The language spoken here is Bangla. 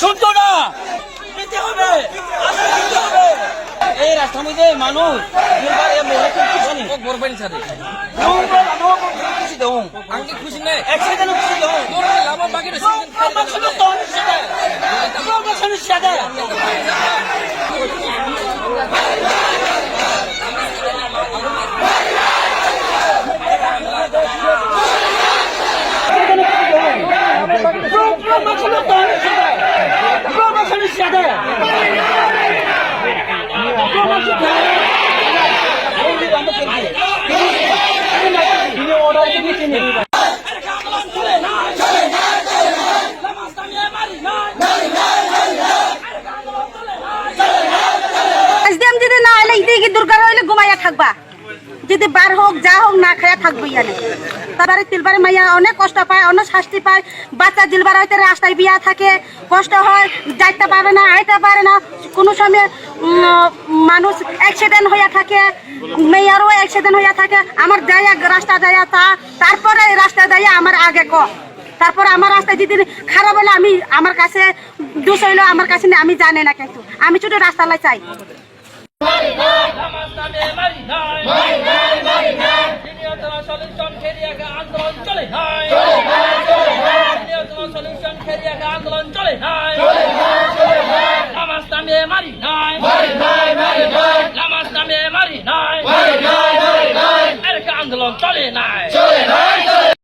শুনতো না। দিতে হবে এই রাস্তার মধ্যে মানুষ বরবানি মানুষ খুশি দেও আঙ্কে খুশি নেই অ্যাক্সিডেন্ট খুশি দেও লাভ কি দুর্গা হইলে ঘুমাইয়া থাকবা? যদি বার হোক যা হোক না খাইয়া থাকব ইয়ানে তারপরে তিলবারে মাইয়া অনেক কষ্ট পায় অনেক শাস্তি পায় বাচ্চা দিলবার হইতে রাস্তায় বিয়া থাকে কষ্ট হয় যাইতে পারে না আইতে পারে না কোনো সময় মানুষ অ্যাক্সিডেন্ট হইয়া থাকে মেয়ারও অ্যাক্সিডেন্ট হইয়া থাকে আমার যাইয়া রাস্তা যাইয়া তা তারপরে রাস্তা যাইয়া আমার আগে ক তারপর আমার রাস্তায় যদি খারাপ হলে আমি আমার কাছে দোষ হইল আমার কাছে আমি জানি না কিন্তু আমি শুধু রাস্তায় চাই আন্দোলন চলে নাই সলিউশন খেলিয়ে আন্দোলন চলে নাই নামাজ নামিয়ে মারি নাই। নামাজ নামিয়ে মারি নাই। আন্দোলন চলে নাই।